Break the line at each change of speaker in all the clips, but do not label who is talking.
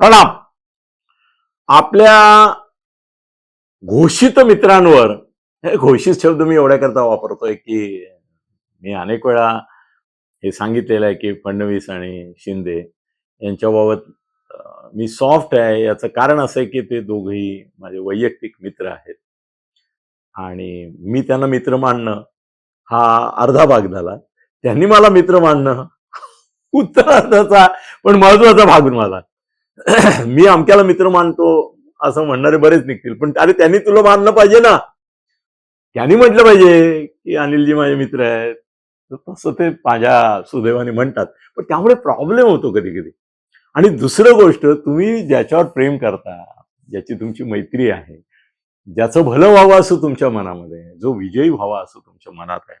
प्रणाम. आपल्या घोषित मित्रांवर हे घोषित शब्द मी एवढ्याकरता वापरतोय की मी अनेक वेळा हे सांगितलेलं आहे की फडणवीस आणि शिंदे यांच्याबाबत मी सॉफ्ट आहे. याचं कारण असं आहे की ते दोघेही माझे वैयक्तिक मित्र आहेत. आणि मी त्यांना मित्र मानणं हा अर्धा भाग झाला. त्यांनी मला मित्र मानणं उत्तरार्धाचा पण महत्त्वाचा भाग माझा मी अमक्याला मित्र मानतो असं म्हणणारे बरेच निघतील. पण अरे त्यांनी तुला मानलं पाहिजे ना. त्यांनी म्हटलं पाहिजे की अनिलजी माझे मित्र आहेत. तसं ते माझ्या सुदैवाने म्हणतात. पण त्यामुळे प्रॉब्लेम होतो कधी कधी आणि दुसरं गोष्ट तुम्ही ज्याच्यावर प्रेम करता ज्याची तुमची मैत्री आहे ज्याचं भलं व्हावं असं तुमच्या मनामध्ये जो विजयी व्हावा असं तुमच्या मनात आहे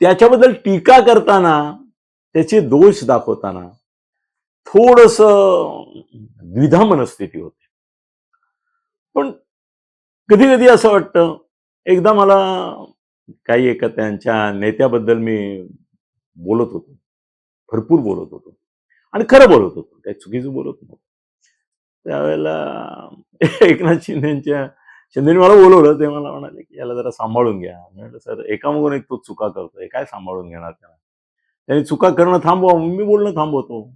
त्याच्याबद्दल टीका करताना त्याचे दोष दाखवताना थोडस द्विधा मनस्थिती होते. पण कधी कधी असं वाटतं एकदा मला काही एका त्यांच्या नेत्याबद्दल मी बोलत होतो. भरपूर बोलत होतो. आणि खरं बोलत होतो. काही चुकीचं बोलत नव्हतं. त्यावेळेला एकनाथ शिंदेच्या शिंदेने मला बोलवलं ते मला म्हणाले की याला जरा सांभाळून घ्या. म्हणलं म्हटलं सर एकामागून एक तो चुका करतोय. काय सांभाळून घेणार त्याला? त्यांनी चुका करणं थांबवा. मी बोलणं थांबवतो.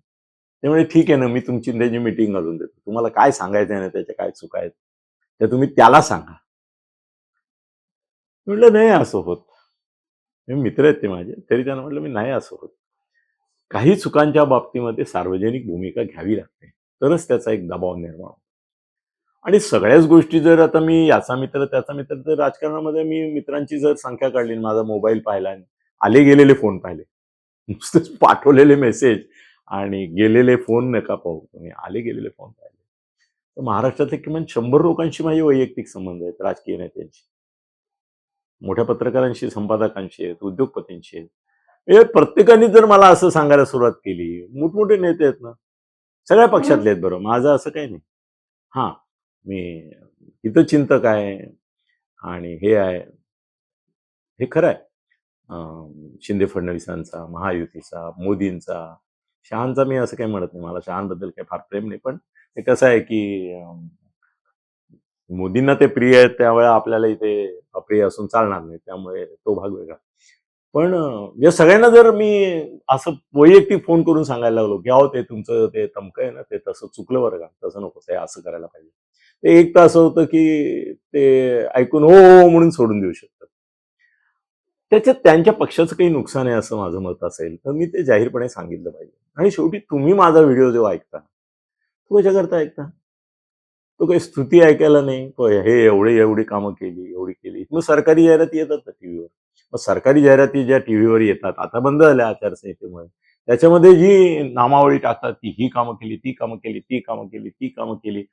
त्यामुळे ठीक आहे ना मी तुमची त्याची मिटिंग घालून देतो. तुम्हाला काय सांगायचं आहे ना त्याच्या काय चुका आहेत त्या तुम्ही त्याला सांगा. म्हटलं नाही असं होत. मित्र आहेत ते माझे. तरी त्यांना म्हटलं मी नाही असं होत. काही चुकांच्या बाबतीमध्ये सार्वजनिक भूमिका घ्यावी लागते. तरच त्याचा एक दबाव निर्माण होतो. आणि सगळ्याच गोष्टी जर आता मी याचा मित्र त्याचा मित्र तर राजकारणामध्ये मी मित्रांची जर संख्या काढली आणि माझा मोबाईल पाहिला आणि आले गेलेले फोन पाहिले नुसतेच पाठवलेले मेसेज आणि गेलेले फोन नका पाहू. तुम्ही आले गेलेले फोन पाहिले. तर महाराष्ट्रातले किमान शंभर लोकांशी माझे वैयक्तिक संबंध आहेत राजकीय नेत्यांशी. मोठ्या पत्रकारांशी संपादकांशी आहेत उद्योगपतींशी आहेत. हे प्रत्येकाने जर मला असं सांगायला सुरुवात केली मोठमोठे नेते आहेत ना सगळ्या पक्षातले आहेत बरं. माझं असं काही नाही. हां मी हितचिंतक आहे आणि हे आहे. हे खरं आहे. शिंदे फडणवीसांचा महायुतीचा मोदींचा शहांचा मी असं काही म्हणत नाही. मला शहांबद्दल काही फार प्रेम नाही. पण ते कसं आहे की मोदींना ते प्रिय आहेत त्यावेळेला आपल्याला इथे अप्रिय असून चालणार नाही. त्यामुळे तो भाग वेगळा. पण या सगळ्यांना जर मी असं वैयक्तिक फोन करून सांगायला लागलो की अहो ते तुमचं ते तमकं आहे ना ते तसं चुकलं बरं का तसं नको ते असं करायला पाहिजे. ते एक तर असं होतं की ते ऐकून हो हो, हो म्हणून सोडून देऊ शकतात. त्याच्यात त्यांच्या पक्षाचं काही नुकसान आहे असं माझं मत असेल तर मी ते जाहीरपणे सांगितलं पाहिजे. आणि शेवटी तुम्ही माझा व्हिडिओ जेव्हा ऐकता तो कशाकरता ऐकता? तो काही स्तुती ऐकायला नाही. हे एवढे एवढी कामं केली एवढी केली. मग सरकारी जाहिराती येतात ना टीव्हीवर? मग सरकारी जाहिराती ज्या टीव्हीवर येतात आता बंद झाल्या आचारसंहितेमुळे त्याच्यामध्ये जी नामावळी टाकतात ती ही कामं केली ती कामं केली ती कामं केली ती कामं केली.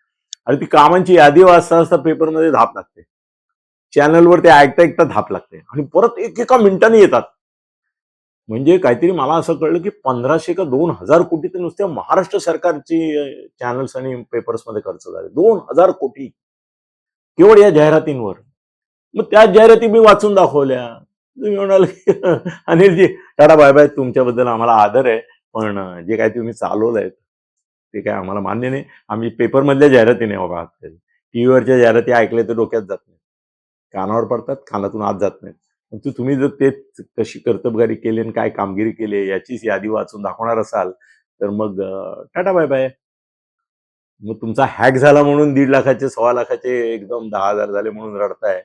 आणि ती कामांची यादी वाचता असता पेपरमध्ये धाप लागते. चॅनलवर ते ऐकता ऐकता धाप लागते. आणि परत एक एका मिनिटाने येतात. म्हणजे काहीतरी मला असं कळलं की पंधराशे का दोन हजार कोटी तर नुसत्या महाराष्ट्र सरकारची चॅनल्स आणि पेपर्समध्ये खर्च झाले. दोन हजार कोटी. केवळ या जाहिरातींवर. मग त्या जाहिराती मी वाचून दाखवल्या. तुम्ही म्हणाल की अनिलजी टाटा बाय बाय तुमच्याबद्दल आम्हाला आदर आहे पण जे काय तुम्ही चालवलंय ते काय आम्हाला मान्य नाही. आम्ही पेपरमधल्या जाहिराती नाही बाबा टीव्हीवरच्या जाहिराती ऐकल्या तर डोक्यात जात नाही. कानावर पडतात कानातून आत जात नाहीत. परंतु तुम्ही जर ते कशी कर्तबगारी केली आणि काय कामगिरी केली याचीच यादी वाचून दाखवणार असाल तर मग टाटा बाय बाय. मग तुमचा हॅक झाला म्हणून दीड लाखाचे सव्वा लाखाचे एकदम दहा हजार झाले म्हणून रडताय.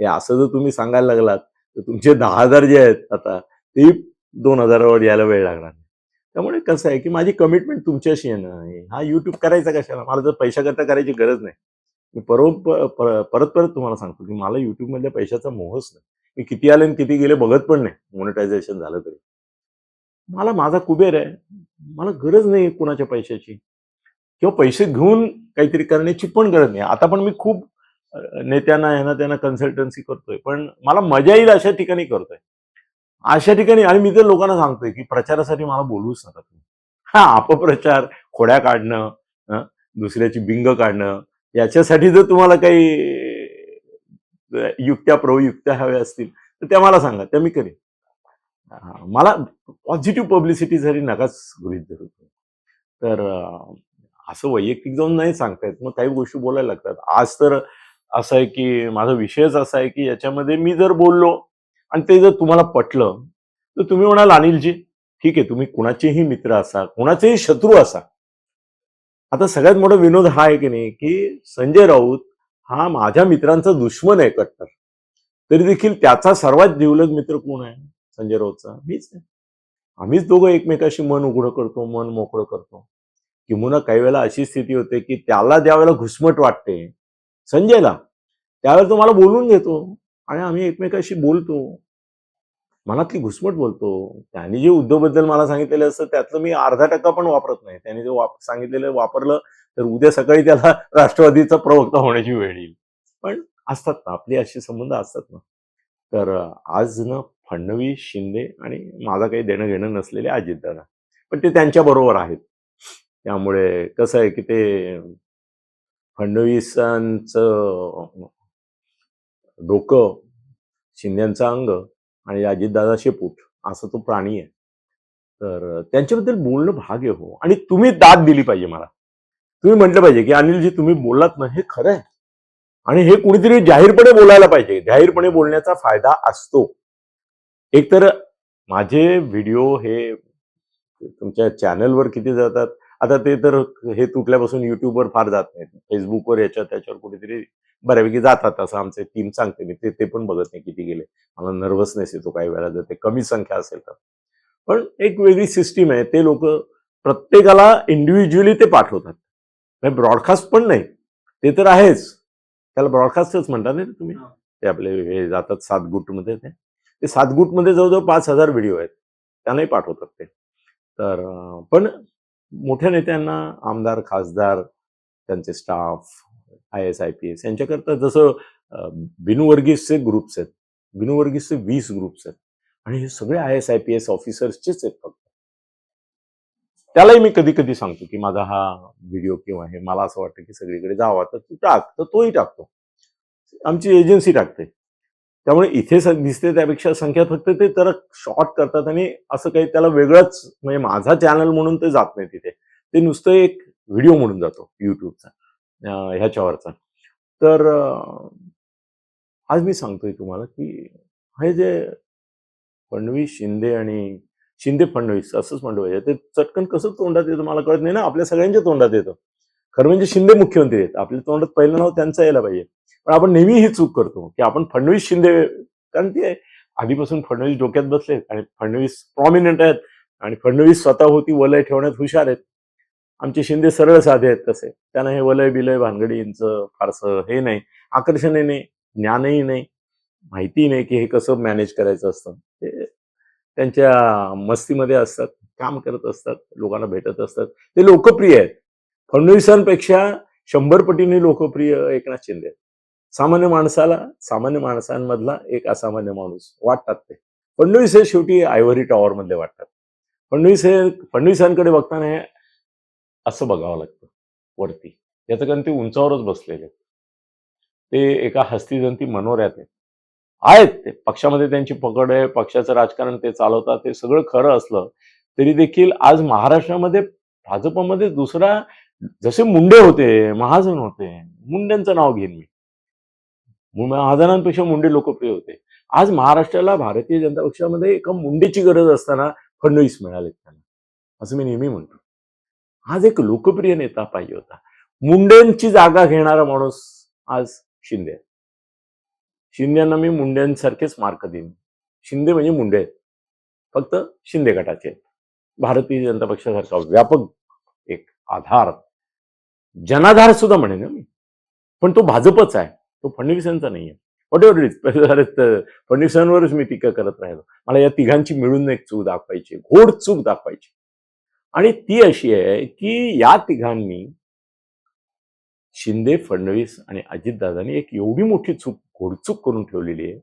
हे असं जर तुम्ही सांगायला लागलात तर तुमचे दहा हजार जे आहेत आता ते दोन हजारावर यायला वेळ लागणार त्यामुळे कसं आहे की माझी कमिटमेंट तुमच्याशी आहे ना हा युट्यूब करायचा कशाला? मला जर पैशाकरता करायची गरज नाही. मी परत परत परत तुम्हाला सांगतो की मला युट्यूबमधल्या पैशाचा मोहच नाही. मी किती आले आणि किती गेले बघत पण नाही. मोनिटायझेशन झालं तरी. मला माझा कुबेर आहे. मला गरज नाही कुणाच्या पैशाची. किंवा पैसे घेऊन काहीतरी करण्याची पण गरज नाही. आता पण मी खूप नेत्यांना ह्यांना त्यांना कन्सल्टन्सी करतोय. पण मला मजा येईल अशा ठिकाणी करतोय. अशा ठिकाणी आणि मी तर लोकांना सांगतोय की प्रचारासाठी मला बोलवूच नका तुम्ही. हा अपप्रचार खोड्या काढणं दुसऱ्याची बिंग काढणं याच्यासाठी जर तुम्हाला काही युक्त्या प्रवयुक्त्या हव्या असतील तर त्या मला सांगा त्या मी करेन. मला पॉझिटिव्ह पब्लिसिटी जरी नकाच गृहित धरू. तर असं वैयक्तिक जाऊन नाही सांगता येत. मग काही गोष्टी बोलायला लागतात. आज तर असं आहे की माझा विषयच असा आहे की याच्यामध्ये मी जर बोललो आणि ते जर तुम्हाला पटलं तर तुम्ही म्हणाल अनिलजी ठीक आहे तुम्ही कुणाचेही मित्र असा कुणाचेही शत्रू असा आता सगळ्यात मोठा विनोद हा आहे की नाही की संजय राऊत हा माझ्या मित्रांचा दुश्मन आहे कट्टर. तरी देखील त्याचा सर्वात जिवलग मित्र कोण आहे? संजय राऊतचा. मीच आहे. आम्हीच दोघं एकमेकाशी मन उघडं करतो मन मोकळं करतो. किंवा काही वेळेला अशी स्थिती होते की त्याला ज्यावेळेला घुसमट वाटते संजयला त्यावेळेला तो मला बोलून घेतो आणि आम्ही एकमेकाशी बोलतो. मनातली घुसमट बोलतो. त्यांनी जे उद्योगबद्दल मला सांगितलेलं असतं त्यातलं मी अर्धा टक्का पण वापरत नाही. त्यांनी जे वाप सांगितलेलं वापरलं तर उद्या सकाळी त्याला राष्ट्रवादीचा प्रवक्ता होण्याची वेळ येईल. पण असतात ना आपले असे संबंध असतात ना. तर आज ना फडणवीस शिंदे आणि माझा काही देणं घेणं नसलेले अजितदादा. पण ते त्यांच्या बरोबर आहेत. त्यामुळे कसं आहे की ते फडणवीसांचं डोकं शिंद्यांचं अंग आणि अजितदादा शेपूट असा तो प्राणी आहे. तर त्यांच्याबद्दल बोलणं भाग्य हो. आणि तुम्ही दाद दिली पाहिजे मला. तुम्ही म्हटलं पाहिजे की अनिलजी तुम्ही बोललात ना हे खरं आहे. आणि हे कुणीतरी जाहीरपणे बोलायला पाहिजे. जाहीरपणे बोलण्याचा फायदा असतो. एकतर माझे व्हिडिओ हे तुमच्या चॅनलवर किती जातात आता ते तर हे तुटल्यापासून युट्यूबवर फार जात नाहीत. फेसबुकवर याच्या त्याच्यावर कुठेतरी बऱ्यापैकी जातात असं आमचे टीम सांगते मी. ते ते पण बघत नाही किती गेले. मला नर्वसनेस येतो काही वेळा. जर ते कमी संख्या असेल तर. पण एक वेगळी सिस्टीम आहे. ते लोक प्रत्येकाला इंडिव्हिज्युअली ते पाठवतात. ब्रॉडकास्ट पण नाही. ते तर आहेच. त्याला ब्रॉडकास्टच म्हणतात ना तुम्ही. ते आपले हे जातात सात गुटमध्ये ते. ते सात गुटमध्ये जवळजवळ पाच हजार व्हिडिओ आहेत. त्यांनाही पाठवतात ते. तर पण मोठ्या नेत्यांना आमदार खासदार त्यांचे staff I S I P S यांच्याकरता जसं अं, बिनवर्गीसचे ग्रुप्स आहेत. बिनवर्गीसचे वीस ग्रुप्स आहेत. आणि हे सगळे I S I P S ऑफिसर्सचेच आहेत फक्त. त्यालाही मी कधी कधी सांगतो की माझा हा व्हिडिओ किंवा हे मला असं वाटतं की सगळीकडे जावा तर तू टाक तर तोही टाकतो. आमची एजन्सी टाकते. त्यामुळे इथे दिसते त्यापेक्षा संख्या फक्त ते तर शॉर्ट करतात आणि असं काही त्याला वेगळंच म्हणजे माझा चॅनल म्हणून ते जात नाही तिथे. ते नुसतं एक व्हिडिओ म्हणून जातो युट्यूबचा ह्याच्यावरचा. तर आज मी सांगतोय तुम्हाला की हे जे फडणवीस शिंदे आणि शिंदे फडणवीस असंच म्हणलं पाहिजे. ते चटकन कसं तोंडात येतं मला कळत नाही ना आपल्या सगळ्यांच्या तोंडात येतं. खरं म्हणजे शिंदे मुख्यमंत्री आहेत. आपल्या तोंडात पहिलं नाव त्यांचं यायला पाहिजे. पण आपण नेहमी ही चूक करतो की आपण फडणवीस शिंदे कारण ते आधीपासून फडणवीस डोक्यात बसलेत आणि फडणवीस प्रॉमिनंट आहेत आणि फडणवीस स्वतः होती वलय ठेवण्यात हुशार आहेत. आमचे शिंदे सरळ साधे आहेत तसे. त्यांना हे वलय बिलय भानगडींचं फारसं हे नाही आकर्षणही नाही ज्ञानही नाही माहिती नाही की हे कसं मॅनेज करायचं असतं. ते त्यांच्या मस्तीमध्ये असतात काम करत असतात लोकांना भेटत असतात. ते लोकप्रिय आहेत. फडणवीसांपेक्षा शंभर पटीने लोकप्रिय एकनाथ शिंदे आहेत. सामान्य माणसाला सामान्य माणसांमधला एक असामान्य माणूस वाटतात ते. फडणवीस हे शेवटी आयव्हरी टॉवर मधले वाटतात. फडणवीस हे फडणवीसांकडे बघताना हे असं बघावं लागतं वरती. याचं कारण ते उंचावरच बसलेले. ते एका हस्तीजंती मनोऱ्यात आहेत. आहेत ते. पक्षामध्ये त्यांची पकड आहे पक्षाचं राजकारण ते चालवतात ते सगळं खरं असलं तरी देखील आज महाराष्ट्रामध्ये भाजपमध्ये दुसरा जसे मुंडे होते महाजन होते मुंड्यांचं नाव घेईन मी मु- महाजनांपेक्षा मुंडे लोकप्रिय होते. आज महाराष्ट्राला भारतीय जनता पक्षामध्ये एका मुंडेची गरज असताना फडणवीस मिळाले त्यांना. असं मी नेहमी म्हणतो. आज एक लोकप्रिय नेता पाहिजे होता. मुंडेंची जागा घेणारा माणूस आज शिंदे आहे. शिंदेना मी मुंड्यांसारखेच मार्क देईन. शिंदे म्हणजे मुंडे आहेत. फक्त शिंदे गटाचे आहेत. भारतीय जनता पक्षासारखा व्यापक एक आधार. जनाधार सुद्धा म्हणेन मी. पण तो भाजपच आहे. तो फडणवीसांचा नाही आहे वॉट एव्हर इट फडणवीसांवरच मी टीका करत राहिलो. मला या तिघांची मिळून एक चूक दाखवायची घोड चूक दाखवायची. आणि ती अशी आहे की या तिघांनी शिंदे फडणवीस आणि अजितदादांनी एक एवढी मोठी चूक घोडचूक करून ठेवलेली आहे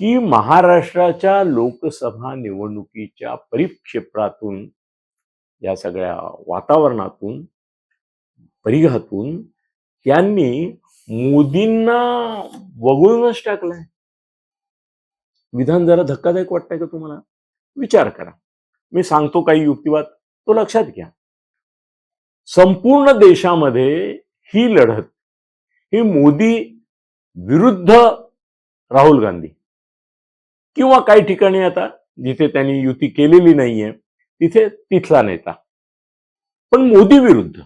की महाराष्ट्राच्या लोकसभा निवडणुकीच्या परिक्षेत्रातून या सगळ्या वातावरणातून परिघातून त्यांनी मोदींना वगळूनच टाकलंय. विधान जरा धक्कादायक वाटतंय का तुम्हाला? विचार करा. मी सांगतो काही युक्तिवाद तो लक्षात घ्या. संपूर्ण देशामध्ये ही लढत ही मोदी विरुद्ध राहुल गांधी किंवा काही ठिकाणी आता जिथे त्यांनी युती केलेली नाहीये तिथे तिथला नेता. पण मोदी विरुद्ध.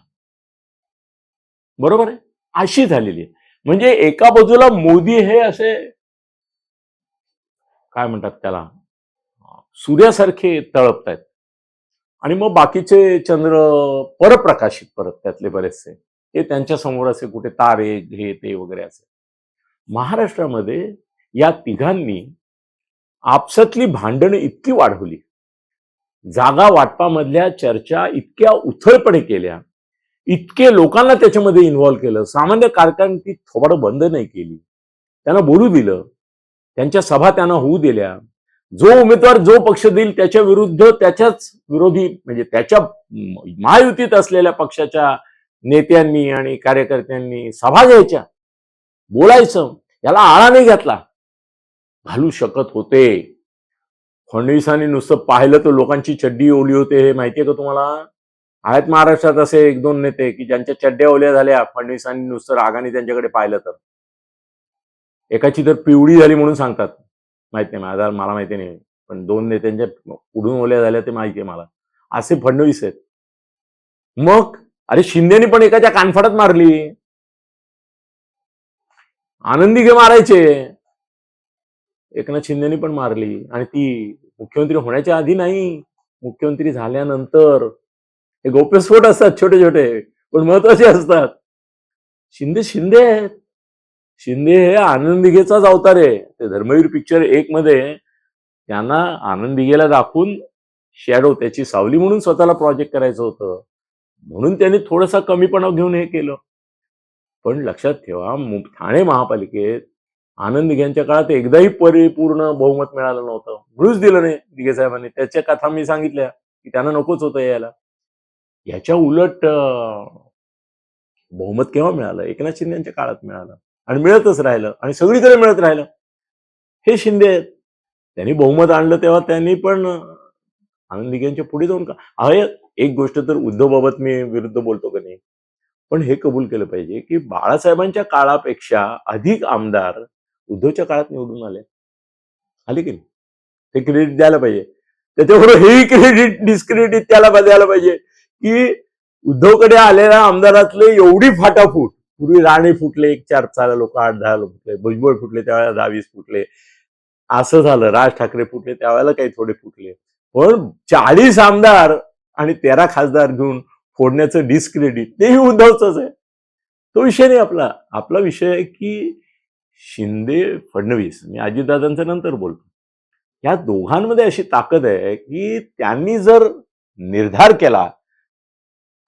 बरोबर आहे? अशी झालेली आहे. म्हणजे एका बाजूला मोदी हे असे काय म्हणतात त्याला सूर्यासारखे तळपतायत. आणि मग बाकीचे चंद्र परप्रकाशित परत त्यातले बरेचसे ते त्यांच्यासमोर असे कुठे तारे हे ते वगैरे असे. महाराष्ट्रामध्ये या तिघांनी आपसातली भांडणं इतकी वाढवली. जागा वाटपामधल्या चर्चा इतक्या उथळपणे केल्या. इतके लोकांना त्याच्यामध्ये इन्व्हॉल्व्ह केलं. सामान्य कारकांनी थोबाडं बंद नाही केली. त्यांना बोलू दिलं. त्यांच्या सभा त्यांना होऊ दिल्या. जो उमेदवार जो पक्ष देईल त्याच्या विरुद्ध त्याच्याच विरोधी म्हणजे त्याच्या महायुतीत असलेल्या पक्षाच्या नेत्यांनी आणि कार्यकर्त्यांनी सभा घ्यायच्या. बोलायचं. याला आळा नाही घातला. घालू शकत होते. फडणवीसांनी नुसतं पाहिलं तर लोकांची चड्डी ओली होते हे माहितीये का तुम्हाला? आहेत महाराष्ट्रात असे एक दोन नेते की ज्यांच्या चड्ड्या ओल्या झाल्या फडणवीसांनी नुसतं रागाने त्यांच्याकडे पाहिलं तर. एकाची तर पिवळी झाली म्हणून सांगतात. माहीत नाही माझा मला माहिती नाही. पण दोन नेत्यांच्या उडून ओल्या झाल्या ते माहिती आहे मला. असे फडणवीस आहेत. मग अरे शिंदेनी पण एकाच्या कानफाडात मारली. आनंदी घे मारायचे. एकनाथ शिंदेनी पण मारली. आणि ती मुख्यमंत्री होण्याच्या आधी नाही मुख्यमंत्री झाल्यानंतर हे असतात छोटे छोटे पण महत्त्वाचे असतात. शिंदे शिंदे आहेत. शिंदे हे आनंद दिघेचाच अवतार आहे. ते धर्मवीर पिक्चर एक मध्ये त्यांना आनंद दिघेला दाखवून शॅडो त्याची सावली म्हणून स्वतःला प्रोजेक्ट करायचं होतं. म्हणून त्यांनी थोडासा कमीपणा घेऊन हे केलं. पण लक्षात ठेवा ठाणे महापालिकेत आनंद दिघ्यांच्या काळात एकदाही परिपूर्ण बहुमत मिळालं नव्हतं. म्हणूनच दिलं नाही दिघे साहेबांनी. त्याच्या कथा मी सांगितल्या की त्यांना नकोच होतं यायला. याच्या उलट बहुमत केव्हा मिळालं? एकनाथ शिंदे यांच्या काळात मिळालं. आणि मिळतच राहिलं. आणि सगळीकडे मिळत राहिलं. हे शिंदे आहेत. त्यांनी बहुमत आणलं तेव्हा त्यांनी पण आनंद पुढे जाऊन का? अय एक गोष्ट तर उद्धवबाबत मी विरुद्ध बोलतो का नाही? पण हे कबूल केलं पाहिजे की बाळासाहेबांच्या काळापेक्षा अधिक आमदार उद्धवच्या काळात निवडून आले. आले की नाही? ते क्रेडिट द्यायला पाहिजे. त्याच्याबरोबर हेही क्रेडिट डिस्क्रेडिट त्याला द्यायला पाहिजे. की उद्धवकडे आलेल्या आमदारातले एवढी फाटाफूट. पूर्वी राणे फुटले एक चार चार लोक आठ दहा लोक फुटले भुजबळ फुटले त्यावेळेला दहा वीस फुटले. असं झालं राज ठाकरे फुटले त्यावेळेला काही थोडे फुटले. पण चाळीस आमदार आणि तेरा खासदार घेऊन फोडण्याचं डिस्क्रेडिट तेही उद्धवच आहे. तो विषय नाही आपला. आपला विषय आहे की शिंदे फडणवीस मी अजितदादांचं नंतर बोलतो. या दोघांमध्ये अशी ताकद आहे की त्यांनी जर निर्धार केला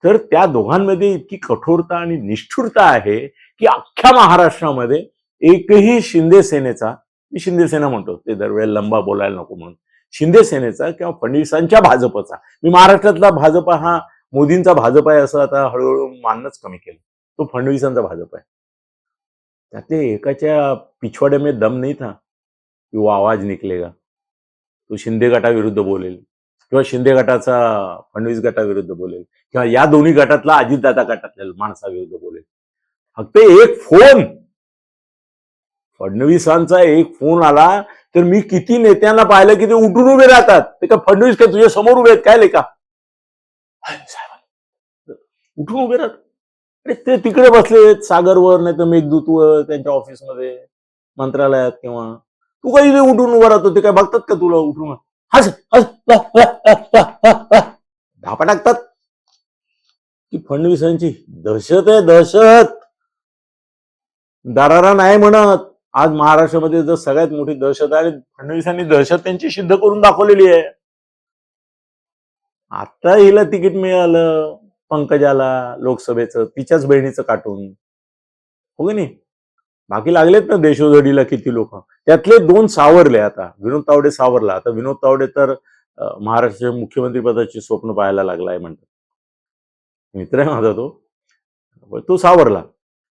तर त्या दोघांमध्ये इतकी कठोरता आणि निष्ठुरता आहे की अख्ख्या महाराष्ट्रामध्ये एकही शिंदे सेनेचा मी शिंदे सेना म्हणतो ते दरवेळेला लंबा बोलायला नको म्हणून. शिंदे सेनेचा किंवा फडणवीसांच्या भाजपचा. मी महाराष्ट्रातला भाजप हा मोदींचा भाजप आहे असं आता हळूहळू मानणंच कमी केलं. तो फडणवीसांचा भाजप आहे. त्यातले एकाच्या पिछवाडे में दम नाही था. की वो आवाज निकलेगा. तो शिंदे गटाविरुद्ध बोलेल. किंवा शिंदे गटाचा फडणवीस गटाविरुद्ध बोलेल किंवा या दोन्ही गटातला अजितदादा गटातल्या माणसाविरुद्ध बोलेल. फक्त एक फोन. फडणवीसांचा एक फोन आला तर मी किती नेत्यांना पाहिलं की ते उठून उभे राहतात. ते का फडणवीस काय तुझ्या समोर उभे आहेत? काय लेखा? उठून उभे राहतात. अरे ते तिकडे बसले सागरवर नाही तर मेघदूतवर त्यांच्या ऑफिसमध्ये मंत्रालयात किंवा. तू काही उठून उभा राहतो? ते काय बघतात का तुला उठून? हस हस धापा टाकतात. की फडणवीसांची दहशत आहे दहशत. दरारा नाही म्हणत. आज महाराष्ट्रामध्ये जर सगळ्यात मोठी दहशत आहे फडणवीसांनी दहशत त्यांची सिद्ध करून दाखवलेली आहे. आता हिला तिकीट मिळालं पंकजाला लोकसभेचं तिच्याच बहिणीचं काटून. हो की नाही? बाकी लागलेत ना देशोधडीला किती लोक? त्यातले दोन सावरले आता. विनोद तावडे सावरला. आता विनोद तावडे तर महाराष्ट्राच्या मुख्यमंत्रीपदाची स्वप्न पाहायला लागलाय म्हणतात. मित्र आहे माझा तो. तो सावरला.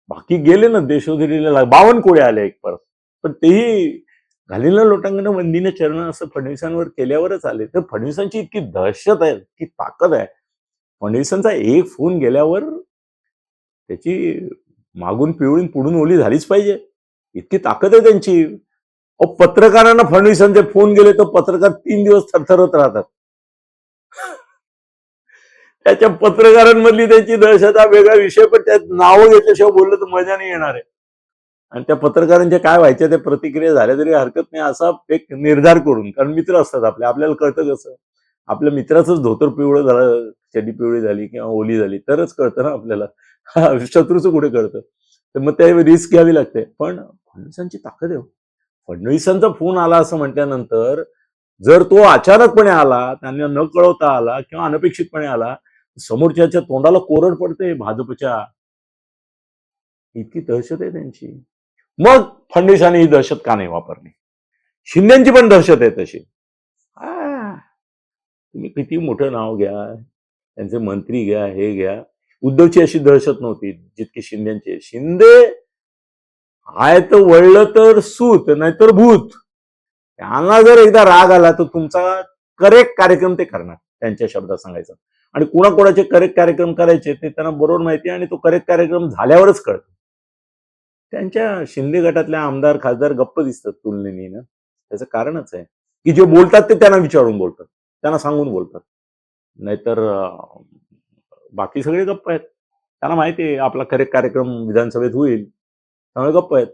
बाकी गेले ना देशोधडीला लाग- कोळी आले एक परत. पण तेही घालीला लोटांगण वंदीने चरण असं फडणवीसांवर केल्यावरच आले. तर फडणवीसांची इतकी दहशत आहे इतकी ताकद आहे. फडणवीसांचा एक फोन गेल्यावर त्याची मागून पिळून पुढून ओली झालीच पाहिजे. इतकी ताकद आहे त्यांची. अ पत्रकारांना फडणवीसांचे फोन गेले तर पत्रकार तीन दिवस थरथरत राहतात. त्याच्या पत्रकारांमधली त्यांची दहशत हा वेगळा विषय पण त्यात नावं घेतल्याशिवाय बोललं तर मजा नाही येणार आहे. आणि त्या पत्रकारांचे काय व्हायचे ते प्रतिक्रिया झाल्या तरी हरकत नाही असा एक निर्धार करून कारण मित्र असतात आपले आपल्याला कळतं कसं? आपल्या मित्राचंच धोतर पिवळं झालं चडी पिवळी झाली किंवा ओली झाली तरच कळतं ना आपल्याला. हा, शत्रूचं कुठे कळतं? तर मग त्यावेळी रिस्क घ्यावी लागते. पण फडणवीसांची ताकद आहे हो. फडणवीसांचा फोन आला असं म्हटल्यानंतर जर तो अचानकपणे आला त्यांना न कळवता आला किंवा अनपेक्षितपणे आला समोरच्याच्या तोंडाला कोरड पडते भाजपच्या. इतकी दहशत आहे त्यांची. मग फडणवीसांनी ही दहशत का नाही वापरली? शिंदेची पण दहशत आहे तशी. तुम्ही किती मोठं नाव घ्या त्यांचे मंत्री घ्या हे घ्या. उद्धवची अशी दहशत नव्हती जितकी शिंदेची. शिंदे आहे तर वळलं तर सूत नाहीतर भूत. त्यांना जर एकदा राग आला तर तुमचा करेक्ट कार्यक्रम ते करणार त्यांच्या शब्दात सांगायचं. आणि कुणाकोणाचे करेक्ट कार्यक्रम करायचे ते त्यांना बरोबर माहिती आणि तो करेक्ट कार्यक्रम झाल्यावरच कळतो. त्यांच्या शिंदे गटातल्या आमदार खासदार गप्प दिसतात तुलनेने ना. त्याचं कारणच आहे. की जे बोलतात ते त्यांना विचारून बोलतात. त्यांना सांगून बोलतात. नाहीतर बाकी सगळे गप्प आहेत. त्यांना माहिती आहे आपला खरे कार्यक्रम विधानसभेत होईल. त्यामुळे गप्प आहेत.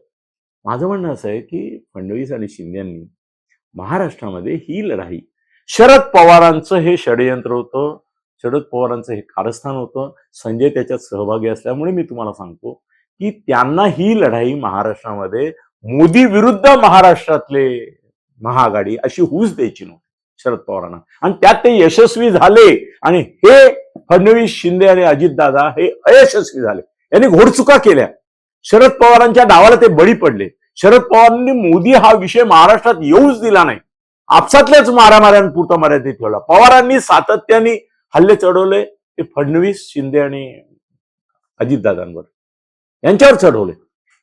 माझं म्हणणं असं आहे की फडणवीस आणि शिंदेंनी महाराष्ट्रामध्ये ही लढाई शरद पवारांचं हे षडयंत्र होतं. शरद पवारांचं हे कारस्थान होतं. संजय त्याच्यात सहभागी असल्यामुळे मी तुम्हाला सांगतो की त्यांना ही लढाई महाराष्ट्रामध्ये मोदी विरुद्ध महाराष्ट्रातले महाआघाडी अशी होऊच द्यायची नव्हती. शरद पवारांना. आणि त्यात ते यशस्वी झाले. आणि हे फडणवीस शिंदे आणि अजितदादा हे अयशस्वी झाले. यांनी घोडचुका केल्या. शरद पवारांच्या डावाला ते बळी पडले. शरद पवारांनी मोदी हा विषय महाराष्ट्रात येऊच दिला नाही. आपसातल्याच मारामाऱ्यांपुरता मर्यादित ठेवला. पवारांनी सातत्याने हल्ले चढवले. ते फडणवीस शिंदे आणि अजितदादांवर. यांच्यावर चढवले.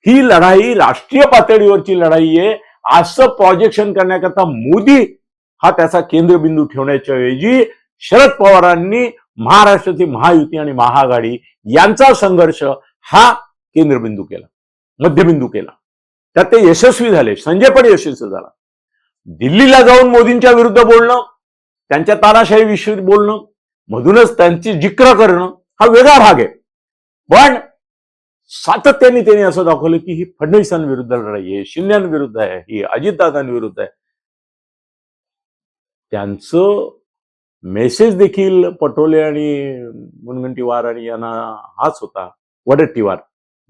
ही लढाई राष्ट्रीय पातळीवरची लढाई आहे. असं प्रोजेक्शन करण्याकरता मोदी हा त्याचा केंद्रबिंदू ठेवण्याच्या ऐवजी शरद पवारांनी महाराष्ट्राची महायुती आणि महाआघाडी यांचा संघर्ष हा केंद्रबिंदू केला मध्यबिंदू केला. त्यात ते यशस्वी झाले संजय पण यशस्वी झाला. दिल्लीला जाऊन मोदींच्या विरुद्ध बोलणं त्यांच्या तानाशाही विषयी बोलणं मधूनच त्यांची जिक्र करणं हा वेगळा भाग आहे. पण सातत्याने त्यांनी असं दाखवलं की ही फडणवीसांविरुद्ध लढाई आहे शिंद्यांविरुद्ध आहे ही अजितदादांविरुद्ध आहे. त्यांचं मेसेज देखील पटोले आणि मुनगंटीवार आणि यांना हाच होता. वडट्टीवार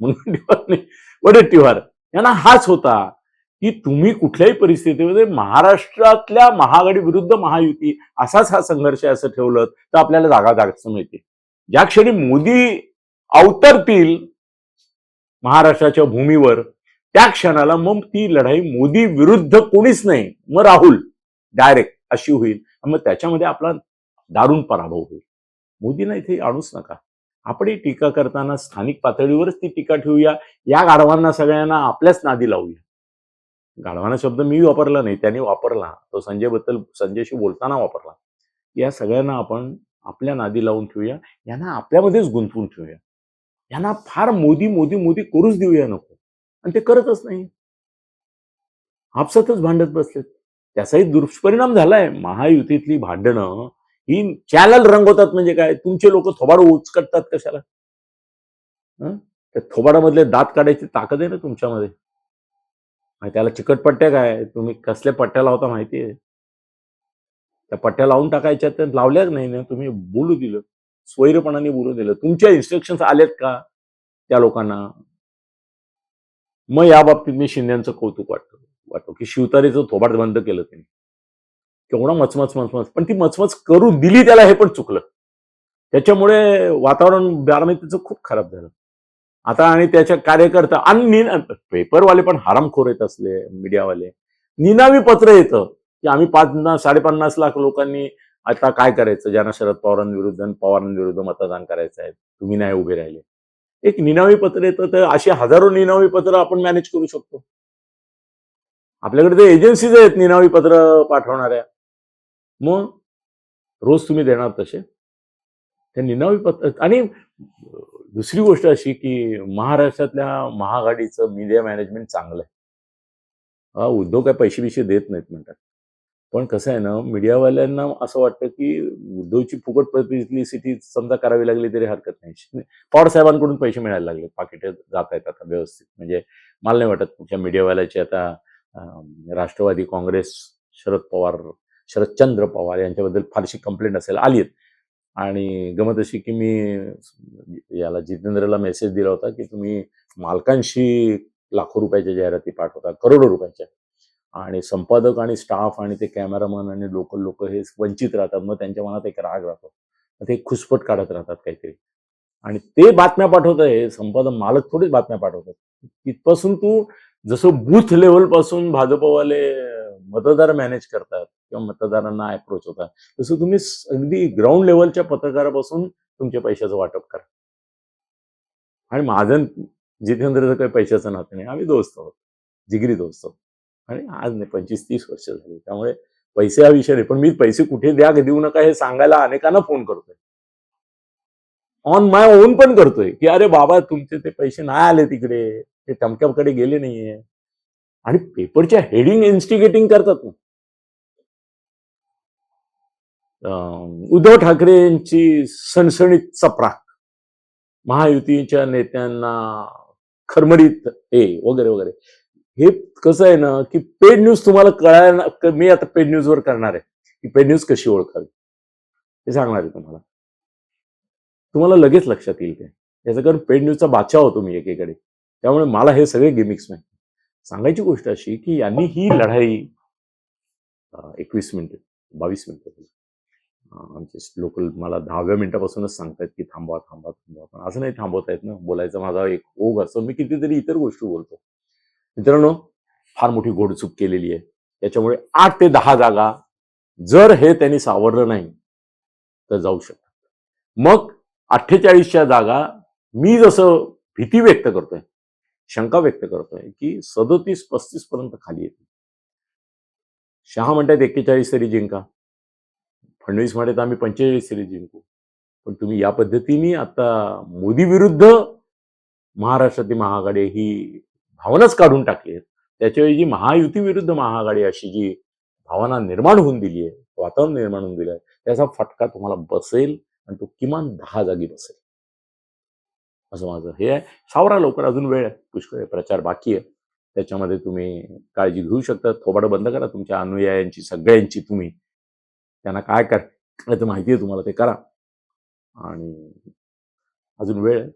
मुनगंटीवार नाही वडट्टीवार यांना हाच होता की तुम्ही कुठल्याही परिस्थितीमध्ये महाराष्ट्रातल्या महाआघाडी विरुद्ध महायुती असाच हा संघर्ष असं ठेवलं तर आपल्याला जागा जागच मिळते ज्या क्षणी मोदी अवतरतील महाराष्ट्राच्या भूमीवर त्या क्षणाला मग ती लढाई मोदी विरुद्ध कोणीच नाही. मग राहुल डायरेक्ट अशी होईल. मग त्याच्यामध्ये आपला दारुण पराभव होईल. मोदींना इथे आणूच नका. आपण ही टीका करताना स्थानिक पातळीवरच ती टीका ठेवूया. या गाढवांना सगळ्यांना आपल्याच नादी लावूया. गाढवांना शब्द मी वापरला नाही त्यांनी वापरला. तो संजयबद्दल संजयशी बोलताना वापरला. या सगळ्यांना आपण आपल्या नादी लावून ठेवूया. यांना आपल्यामध्येच गुंतवून ठेवूया. यांना फार मोदी मोदी मोदी करूच देऊया नको. आणि ते करतच नाही. आपसातच भांडत बसलेत. त्याचाही दुष्परिणाम झालाय. महायुतीतली भांडणं ही चॅनल रंगवतात म्हणजे काय? तुमचे लोक थोबाड उचकटतात कशाला? त्या थोबाडामधले दात काढायची ताकद आहे ना तुमच्यामध्ये? त्याला चिकट पट्ट्या काय? तुम्ही कसल्या पट्ट्या लावता माहिती आहे? त्या पट्ट्या लावून टाकायच्या तर लावल्याच नाही ना. तुम्ही बोलू दिलं. स्वैरपणाने बोलू दिलं. तुमच्या इन्स्ट्रक्शन आलेत का त्या लोकांना? मग या बाबतीत मी शिंद्यांचं कौतुक वाटतं. वाटतो की शिवतारेचं थोबाड बंद केलं त्यांनी. केवढा मचमच मचमच. पण ती मचमच करू दिली त्याला हे पण चुकलं. त्याच्यामुळे वातावरण बारामतीचं खूप खराब झालं. आता आणि त्याच्या कार्यकर्ता आणि नि- पेपरवाले पण हरामखोर येत असले मीडियावाले. निनावी पत्र येतं की आम्ही पाच साडेपन्नास लाख लोकांनी आता काय करायचं? ज्यांना शरद पवारांविरुद्ध आणि पवारांविरुद्ध मतदान करायचं आहे. तुम्ही नाही उभे राहिले. एक निनावी पत्र येतं तर अशी हजारो निनावी पत्र आपण मॅनेज करू शकतो. आपल्याकडे ते एजन्सीज आहेत निनावी पत्र पाठवणाऱ्या. मग रोज तुम्ही देणार तसे. ते निनावी पत्र आणि दुसरी गोष्ट अशी की महाराष्ट्रातल्या महाआघाडीचं मीडिया मॅनेजमेंट चांगलं आहे उद्योग उद्धव काय पैसे बिशे देत नाहीत म्हणतात. पण कसं आहे ना मीडियावाल्यांना असं वाटतं की उद्धवची फुकट पब्लिसिटी समजा करावी लागली तरी हरकत नाही. पवार साहेबांकडून पैसे मिळायला लागले. पाकिटे जात आहेत आता व्यवस्थित. म्हणजे मला नाही वाटत तुमच्या मीडियावाल्याचे आता राष्ट्रवादी काँग्रेस शरद पवार शरदचंद्र पवार यांच्याबद्दल फारशी कंप्लेंट असेल आली आहेत आणि गमत अशी की मी याला जितेंद्रला मेसेज दिला होता की तुम्ही मालकांशी लाखो रुपयाच्या जाहिराती पाठवता करोडो रुपयाच्या. आणि संपादक आणि स्टाफ आणि ते कॅमेरामन आणि लोकल लोक हे वंचित राहतात मग त्यांच्या मनात एक राग राहतो. ते खुसपट काढत राहतात काहीतरी. आणि ते बातम्या पाठवत आहे संपादक मालक थोडीच बातम्या पाठवतात. तिथपासून तू जसं बूथ लेवलपासून भाजपवाले मतदार मॅनेज करतात किंवा मतदारांना अप्रोच होतात तसं तुम्ही अगदी ग्राउंड लेवलच्या पत्रकारापासून तुमच्या पैशाचं वाटप करा. आणि माझं जितेंद्रचं काही पैशाचं नातं नाही. आम्ही दोस्त आहोत. जिगरी दोस्त आहोत. आणि आज नाही पंचवीस तीस वर्ष झाली. त्यामुळे पैसे हा विषय नाही. पण मी पैसे कुठे द्या देऊ नका हे सांगायला अनेकांना फोन करतोय. ऑन माय ओन पण करतोय. की अरे बाबा तुमचे ते पैसे नाही आले तिकडे. ते टमक्याकडे गेले नाहीये. आणि पेपरच्या हेडिंग इन्स्टिगेटिंग करतात ना. अं, उद्धव ठाकरेंची सणसणीत चपराक महायुतीच्या नेत्यांना खरमरीत हे वगैरे वगैरे. हे कसं आहे ना की पेड न्यूज तुम्हाला कळायला मी आता पेड न्यूजवर करणार आहे. की पेड न्यूज कशी ओळखावी? हे सांगणार आहे तुम्हाला. तुम्हाला लगेच लक्षात येईल ते. याचं कारण पेड न्यूजचा बादशाह होतो मी एकीकडे. त्यामुळे मला हे सगळे गेमिक्स माहिती सांगायची गोष्ट अशी की यांनी ही लढाई एकवीस मिनिटं बावीस मिनिटं आमचे लोकल मला दहाव्या मिनिटापासूनच सांगतायत की थांबवा थांबवा थांबवा. पण असं नाही थांबवता येत ना. बोलायचा माझा एक ओघ असतो. मी कितीतरी इतर गोष्टी बोलतो. मित्रांनो फार मोठी घोडचूक केलेली आहे. त्याच्यामुळे आठ ते दहा जागा जर हे त्यांनी सावरलं नाही तर जाऊ शकतात. मग अठ्ठेचाळीसच्या जागा मी जसं भीती व्यक्त करतोय शंका व्यक्त करतोय की सदोतीस पस्तीस पर्यंत खाली येते शहा म्हणतात एक्केचाळीस तरी जिंका. फडणवीस म्हणतात आम्ही पंचेचाळीस तरी जिंकू. पण तुम्ही या पद्धतीने आता मोदी विरुद्ध महाराष्ट्रातील महाआघाडी ही भावनाच काढून टाकली आहे त्याच्याऐवजी महायुती विरुद्ध महाआघाडी अशी जी भावना निर्माण होऊन दिली आहे वातावरण निर्माण होऊन दिलं आहे त्याचा फटका तुम्हाला बसेल आणि तो किमान दहा जागी बसेल. असं माझं. हे आहे सावरा लवकर अजून वेळ आहे. पुष्कळ आहे. प्रचार बाकी आहे. त्याच्यामध्ये तुम्ही काळजी घेऊ शकता. थोबाडं बंद करा तुमच्या अनुयायांची सगळ्यांची तुम्ही. त्यांना काय करायचं माहिती आहे तुम्हाला ते करा. आणि अजून वेळ आहे.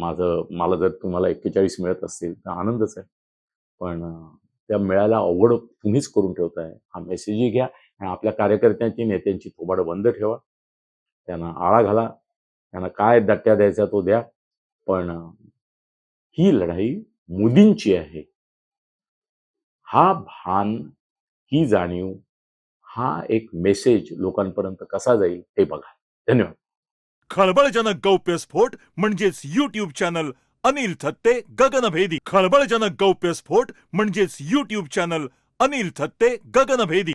माझं मला जर तुम्हाला एक्केचाळीस मिळत असतील तर आनंदच आहे. पण त्या मिळायला अवघड तुम्हीच करून ठेवताय. हा मेसेजही घ्या आणि आपल्या कार्यकर्त्यांची नेत्यांची थोबाडं बंद ठेवा. त्यांना आळा घाला. त्यांना काय दट्ट्या द्यायचा तो द्या. पण ही लढाई मोदींची आहे. हा भान ही जाणीव हा एक मेसेज लोकांपर्यंत कसा जाईल ते बघा. धन्यवाद.
खळबळजनक गौप्यस्फोट म्हणजेच युट्यूब चॅनल अनिल थत्ते गगनभेदी. खळबळजनक गौप्यस्फोट म्हणजेच युट्यूब चॅनल अनिल थत्ते गगनभेदी.